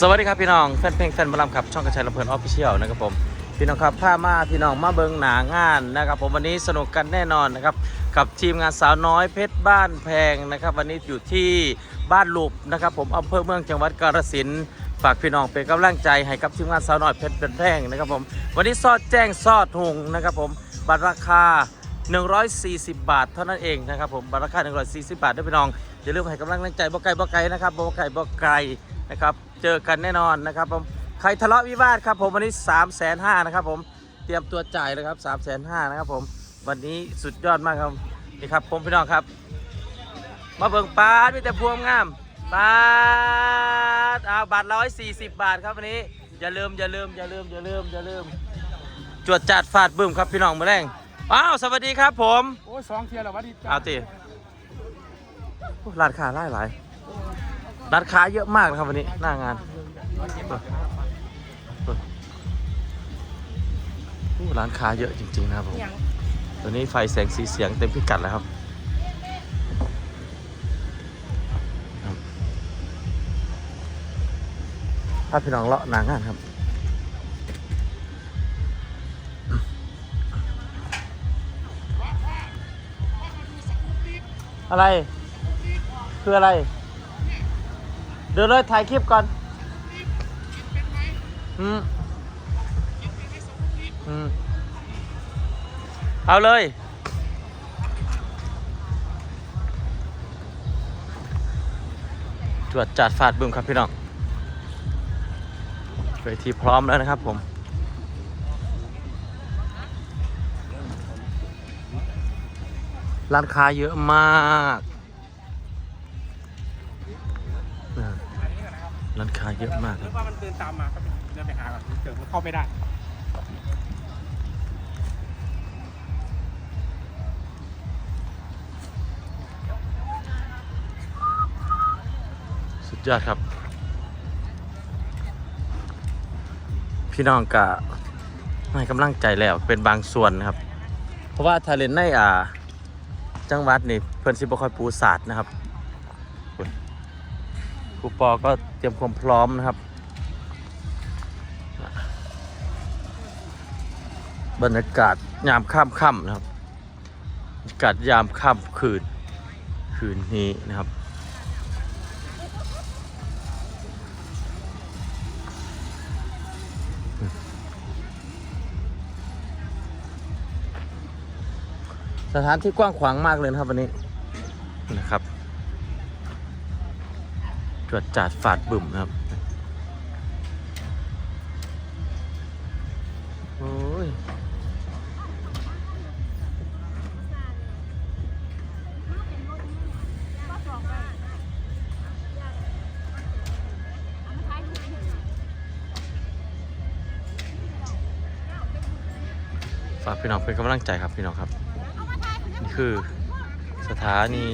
สวัสดีครับพี่น้องแฟนเพลงแฟนบอลลัมครับช่องกระชายลำเพลินออฟฟิเชียลนะครับผมพี่น้องครับพามาพี่น้องมาเบิงหนางานนะครับ ผมวันนี้สนุกกันแน่นอนนะครับกับทีมงานสาวน้อยเพชรบ้านแพงนะครับ วันนี้อยู่ที่บ้านหลูบนะครับ ผมอำเภอเมืองจังหวัดกาฬสินธุ์ฝากพี่น้องเป็นกำลังใจให้กับทีมงานสาวน้อยเพชรบ้านแพงนะครับผมวันนี้ซอดแจ้งซอดหุงนะครับผมบัตรราคา 140 บาท เท่านั้นเองนะครับผมบัตรราคา 140 บาทด้วยพี่น้องอย่าลืมให้กำลังใจบ่ไก่บ่ไก่นะครับบ่ไก่บ่ไก่นะครับ เจอกันแน่นอนนะครับผมใครทะเลาะวิวาทครับผมวันนี้3 5 0 0 0 0นะครับผมเตรียมตัวจ่ายเลยครับ3 5 0 0 0นะครับผมวันนี้สุดยอดมากครับนี่ครับผมพี่น้องครับ มาเบิ่งปลาดมีแต่พวงงามปลาดเอาบาท140บาทครับวันนี้อย่าลืมอย่าลืมอย่าลืมอย่าลืมอย่าลืมจวดจัดฟาดบึ้มครับพี่น้องมาแรงอ้าวสวัสดีครับผมโอ้ยสองเทียร์แล้ววะดิจ้าเอาติร้านค้าหลายหลาย ร้านค้าเยอะมากนะครับวันนี้หน้างานโอ้ร้านค้าเยอะจริงๆนะครับผมตัวนี้ไฟแสงสีเสียงเต็มพิกัดแล้วครับครับพาพี่น้องเลาะหนางานครับอะไร คืออะไร เดี๋ยวเลยถ่ายคลิปก่อนอืมอืมเอาเลยจวดจัดฟาดบึ้มครับพี่น้องเวทีพร้อมแล้วนะครับผมร้านค้าเยอะมาก ร้านค้าเยอะมากคหรืรัอบว่ามันเดินตามมาก็เดินไปหาก่อนเจอมันเข้าไม่ได้สุดยอดครับ พี่น้องกะให้กำลังใจแล้วเป็นบางส่วนนะครับ เพราะว่าทาเลนในอ่า จังหวัดนี่เพื่อนสิบค่อยปูศาสตร์นะครับค รูปอก็เตรียมความพร้อมนะครับ บรรยากาศยามค่ำค่ำนะครับบรรยากาศยามค่ำคืน คืนนี้นะครับสถานที่กว้างขวางมากเลยนะครับวันนี้ วจจัดฝาดบึ่มครับ โอ้ย ฝากพี่น้องเป็นกำลังใจครับพี่น้องครับ นี่คือสถานี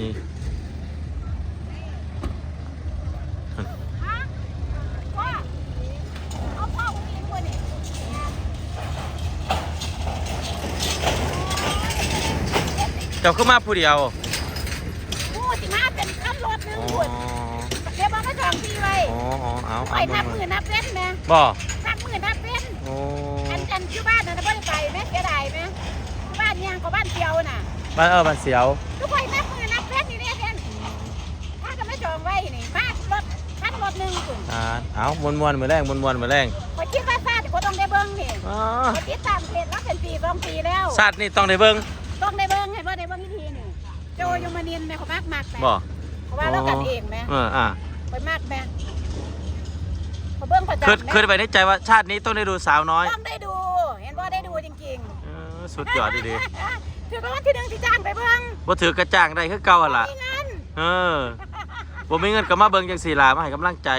เจ้าขึ้นมาผู้เดียวพูดสิมาเป็นขั้นรถหนึงอ๋อพูดเดี๋ยวบอกก็จองพี่ไว้อ๋ออ๋อเอาไปเอานับมาหมื่นนับเป็นไหมบ่นับหมื่นนับเป็นโอ้อันอันชื่อบ้านน่ะนะบ่ได้ไปไหมเสียดายไหมบ้านยังกับบ้านเดียวน่ะ บ้านเออบ้านเสียวทุกคนนับหมื่นนับเป็นนี่เนี่ยเช่นถ้าก็ไม่จองไว้นี่มารถขั้นรถหนึ่งคุณอ่าเอามวนมวนๆมือแรงมวนมวนๆมือแรงพอคิดว่าซาดก็ต้องได้เบิ้งนี่อ๋อพอคิดตามเพจแล้วเป็นปีสองปีแล้ว สัตว์นี่ต้องได้เบิ่ง ต้องได้เบิ้งให้บ่ได้เบิ้งอีกทีหนึ่งโจยมานินแม่เขามากมากแม่บ่เพราะว่าเรากันเองแม่เอออ่าไปมากแม่เขาเบิ้งประจำคือแม่คือไปในใจว่าชาตินี้ต้องได้ดูสาวน้อย ต้องได้ดู เห็นว่าได้ดูจริงเออสุดยอดดีๆถือรางวัลที่หนึ่งที่จ้างไปเบิ่งๆว่าถือกระจ่างได้คือเก่าหั่นล่ะมีเงินเออบ่มีเงินก็มาเบิ่งจังสี่ล่ะมาให้กำลังใจ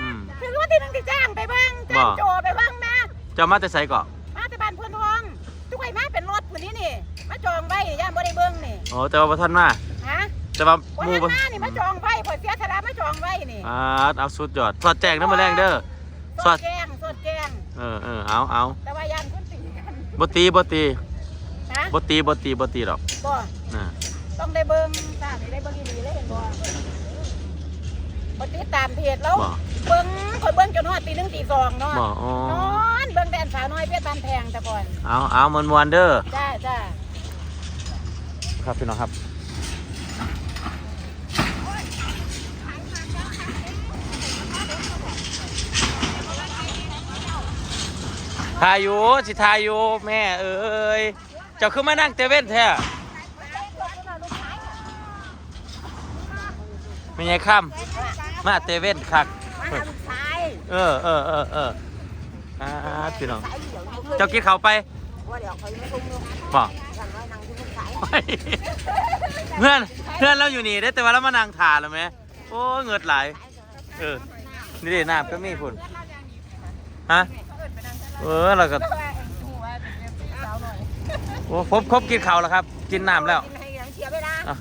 อืมถือรางวัลที่หนึ่งที่จ้างไปเบิ่งจ้างบ่โจไปเบิ่งแม่เจะมาแต่ไสเกาะมาแต่บ้านเพื่อนทองทุกไอ้มาเป็นรถคนนี้นี่ มาจองไว้ย่านบ่ได้เบิ่งนี่โอ้แต่ว่าบ่ทันมาฮะแต่ว่าวันหมู่นั้นบ่มานี่มาจองไว้พอเสียสละมาจองไว้นี่อ่าเอาสุดยอดสอดแจงน้ำมาแรงเด้อสดแกงสดแกงเออเออเอาเอาแต่ว่าย่านคนตีกันบ่ตีบ่ตีฮะบ่ตีบ่ตีบ่ตีหรอกบ่น่ะต้องได้เบิ่งตามนี่ได้เบิ่งอีหลีเลยเห็นบ่บ่ติดตามเพจแล้วบ่เบิ่งอดตีหนึ่งตีสองเนาะบ่อ๋อนอนเบิ่งแดนสาวน้อยเพชรบานแพงแต่ก่อนเอาเอามวนมวนๆเด้อจ้าจ้า ครับพี่น้องครับทายุสิทายุแม่เอ้ยเจ้าคือมานั่งเตเว่นแท้ไม่ใช่ข้ามมาเตเว่นคักมาหาลูกชายเออเออเออเอออ่าพี่น้องเจ้ากินเขาวไปว่าเดี๋ยวเขาไม่ทุ่มลูกบอก เพื่อนเพื่อนเราอยู่นี่ได้แต่ว่าเรามานั่งถ่าแล้วไหมโอ้เงิดไหลายเออนี่ดิน้ำก็มีคุณฮะเออเราก็โอ้ครบครบกินข้าวแล้วครับ กินน้ำแล้วกินให้ยังเชียร์ไปนะอะ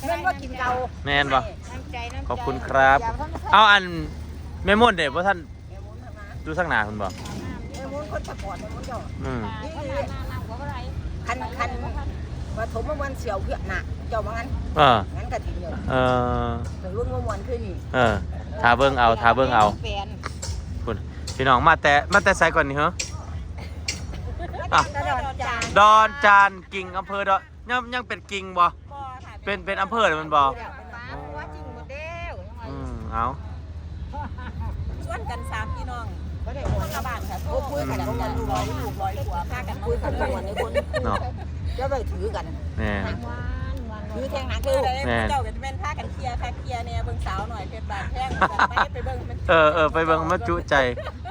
เพื่อนว่ากินเก่าแม่นบ่น้ำใจน้ำใจขอบคุณครับ เอาอันเมมอนเด็ว่าท่านดูสักหนาคุณบอกเออมุนคนสปอร์ตมุนเจ้าอืมคันคันว่า ถมมาวันเสียวเพียกหนักเจ้าว่างั้นเอองั้นก็ทิ้งเลยเออถึงรุ่นว่าวันขึ้นนี่เออทาเบิ้งเอาทาเบิ้งเอาแฟนคุณพี่น้องมาแต่มาแต่ไซก่อนนี่เหรออะตลอดจานดอนจานกิ่งอำเภอดอนยังยังเป็นกิ่งบ่เป็นเป็นอำเภอเลยมันบ่ว่าจริงหมดเด้วอืมเอาชวนกันสามพี่น้องก็ได้คนละบ้านค่ะคุยกันกันลูกร้อยลูกร้อยกว่าพากันคุยกันทุกวันนี้คนเนาะ จะไปถือกันแนี่ถือแทงหนักคือแม่นเจ้าเป็นแม่นพากันเคลียร์ค่ะเคลียร์เนี่ยเบิ่งสาวหน่อยเพชรบานแพงไปไปเบิ่งมันเออเออไปเบิ่งมาจุใจ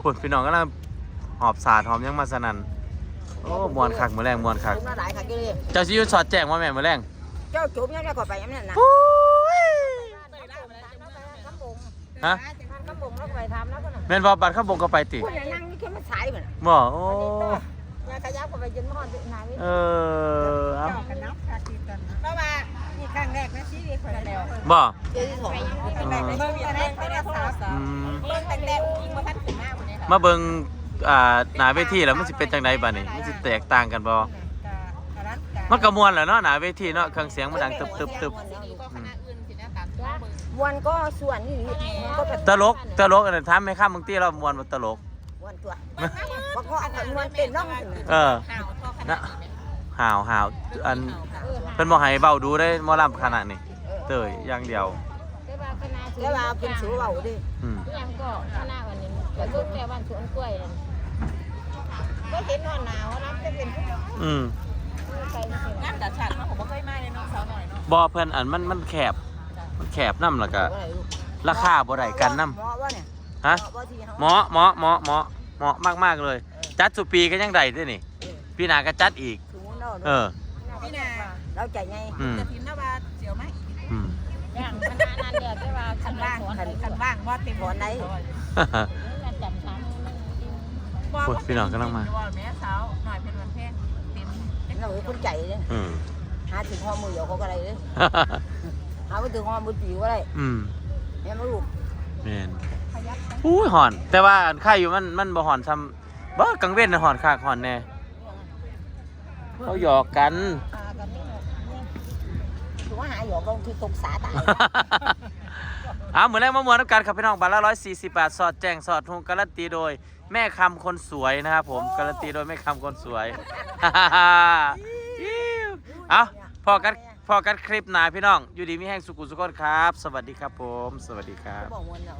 ปุ่นพี่น้องก็ลังหอบสาดหอมยังมาสนั่นโอ้มวนคักมื้อแรงมวนคักจุ่มละหลายค่ะกี่เลยเจ้าสิอยู่สอดแจ้งว่าแม่มื้อแรงเจ้าจุ่มยังได้ก่อไปยังนั่นนะฮะกระปุกแล้วไปทำแล้วก็น่ะแม่นบ่บัดเข้าบงก็ไปติคุณนั่งนี่แค่มาสายเหมือนบ่โอ้ ยาขยับก็ไปยืนมอดนายเออเอาเจ้ากันนับค่ะคิดกันเพราะว่านี่ครั้งแรกในชีวิตคนแล้วบ่เจ้าที่สองครั้งแรกในชีวิตเบิ่งไปได้โทรศัพอืท์มเบิ่งแต่แต่ยิงมาทันถึงหน้าคนนี้มาเบิ่งอ่าหน้าเวทีแล้วมันสิเป็นจังไดบัดนี้มันสิแตกต่างกันบ่มันก็ม่วนแหละเนาะหน้าเวทีเนาะเครื่องเสียงมันดังตึบตึบตึบก็คณะอื่นสินะตามตัวเบิ่งวันก็ส่วนนี่มันก็แบบตลกตลกอันนั้นถามแม่ค้าบางทีเราม่วนบ่ตลก วันตัววันก็อันวันเต้นน้องถึงเออข่าวท่อขนานะดนี้ห่าวห่าวอันเพิ่นบ่ให้เบาดูได้หมอลำขนาดนี้เตยอย่างเดียวแล้วว่าเป็นสูเบาดิอืมยังก็ข้างหน้าวันนี้ก็คือแค่บ้านสวนกล้วยนั่นก็เห็นว่าหนาวนะจะเป็นอืมไปไม่ใช่งานแต่ฉันมาผมบ่เคยมาเลยน้องสาวหน่อยเนาะบ่เพิ่นอันมันมันแคบมันแคบนำแล้วก็ราคาบ่ได้กันนำหมอว่าเนี่ยฮะว่าที่เขาเหมาะเหมาะเหมาะเหมาะ เหมาะมากๆเลย จัดสุปีก็ยังได้ด้วยนี่ปีหน้าก็จัดอีกถึงเนาะเออ พี่นาเราใจไงอืมจะพิมพ์นะว่าเสียวมาอีกอืม ย่างมันนานเดียวแต่ว่าคัคันนว่าว่างงคันคันว่างว่าเต็มมันจับช้างมันจริงโอ้ยพี่น้องกำลังมา แม่สาวหน่อยเพชรบานแพงเต็มเราเป็นคนใจเลยอืม หาถึงห้องมือเดียวเขาก็ได้เลยหาไปถึงห้องมือปีก็ได้อืมเนี่ยมาลูกแม่น อุ้ยหอน แต่ว่าอันค่ายอยู่มันมันบ่หอนซ้ำบ่กังเว้นน่ะหอนคักหอนแน่เขาหยอกกันหากันนี่ถือว่าหาหยอกก็คือตกสาตายเอาเหมือนแรกมามวนน้ำกันครับพี่น้องบาทละร้อยสี่สิบบาท สอดแจ้งสอดทุงการันตีโดย แม่คำคนสวยนะครับผมการันตีโดยแม่คำคนสวย เอาพอกันพอกันคลิปหนาพี่น้อง อยู่ดีมีแห้งสุขุสุขคนครับ สวัสดีครับผม สวัสดีครับ บอกมวนเนาะ